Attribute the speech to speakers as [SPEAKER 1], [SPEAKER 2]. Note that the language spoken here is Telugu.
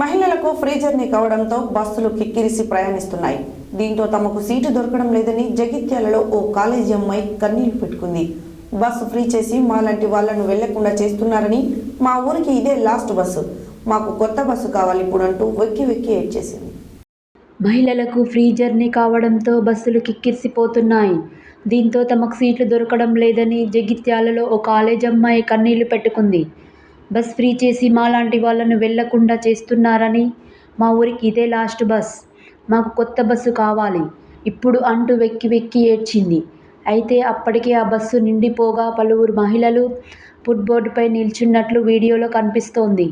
[SPEAKER 1] మహిళలకు ఫ్రీ జర్నీ కావడంతో బస్సులు కిక్కిరిసి ప్రయాణిస్తున్నాయి. దీంతో తమకు సీటు దొరకడం లేదని జగిత్యాలలో ఓ కాలేజీ అమ్మాయి కన్నీళ్ళు పెట్టుకుంది. బస్సు ఫ్రీ చేసి మాలాంటి వాళ్ళను వెళ్ళకుండా చేస్తున్నారని మా ఊరికి ఇదే లాస్ట్ బస్సు. మాకు కొత్త బస్సు కావాలి ఇప్పుడు అంటూ వెక్కి వెక్కి ఏడ్చేసింది
[SPEAKER 2] మహిళలకు ఫ్రీ జర్నీ కావడంతో బస్సులు కిక్కిరిసిపోతున్నాయి. దీంతో తమకు సీట్లు దొరకడం లేదని జగిత్యాలలో ఓ కాలేజ్ అమ్మాయి కన్నీళ్ళు పెట్టుకుంది. బస్ ఫ్రీ చేసి మాలాంటి వాళ్ళను వెళ్ళకుండా చేస్తున్నారని? మా ఊరికి ఇదే లాస్ట్ బస్. మాకు కొత్త బస్సు కావాలి. ఇప్పుడు అంటూ వెక్కి వెక్కి ఏడ్చింది. అయితే అప్పటికే ఆ బస్సు నిండిపోగా పలువురు మహిళలు ఫుట్బోర్డుపై నిల్చున్నట్లు వీడియోలో కనిపిస్తోంది.